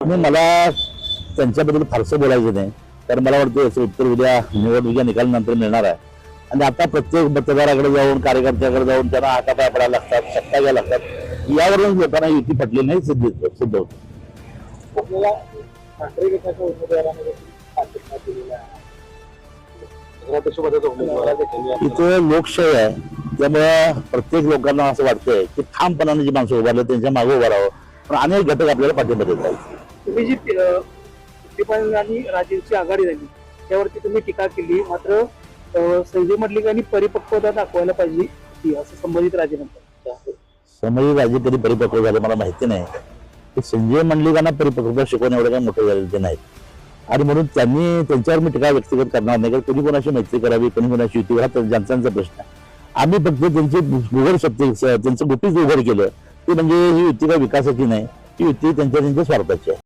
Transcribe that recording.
आणि मला त्यांच्याबद्दल फारसं बोलायचं नाही. कारण मला वाटतं याचं उत्तर उद्या निवडणुकीच्या निकालानंतर मिळणार आहे. आणि आता प्रत्येक मतदाराकडे जाऊन कार्यकर्त्याकडे जाऊन त्यांना हातापाय पडायला लागतात सत्ता घ्यायला लागतात. यावरून लोकांना युती पटली नाही सिद्ध सिद्ध होत. इथे लोकशाही आहे. त्यामुळे प्रत्येक लोकांना असं वाटतंय की ठामपणाने जी माणसं उभारले त्यांच्या मागे उभं राहावं. पण अनेक घटक आपल्याला पाठिंबा देत आहेत. तुम्ही जी दीपाली आणि राजेंची आघाडी झाली त्यावरती तुम्ही टीका केली मात्र संजय मडलिकांनी परिपक्वता दाखवायला पाहिजे होती, असं संबंधित राजे म्हणतात. समज राजे कधी परिपक्व झाले मला माहिती नाही. की संजय मंडलिकांना परिपक्वता शिकवणे एवढं काही मोठं झालेले ते नाहीत आणि म्हणून त्यांनी त्यांच्यावर मी टीका व्यक्तिगत करणार नाही कारण कोणी कोणाशी मैत्री करावी कोणी कोणाशी युती हा ज्यांचा प्रश्न आहे. आम्ही फक्त त्यांचे उघड शब्द त्यांचं गुपित उघड केलं ते म्हणजे ही युती काय विकासाची नाही ही युती त्यांच्या त्यांच्या स्वार्थाची आहे.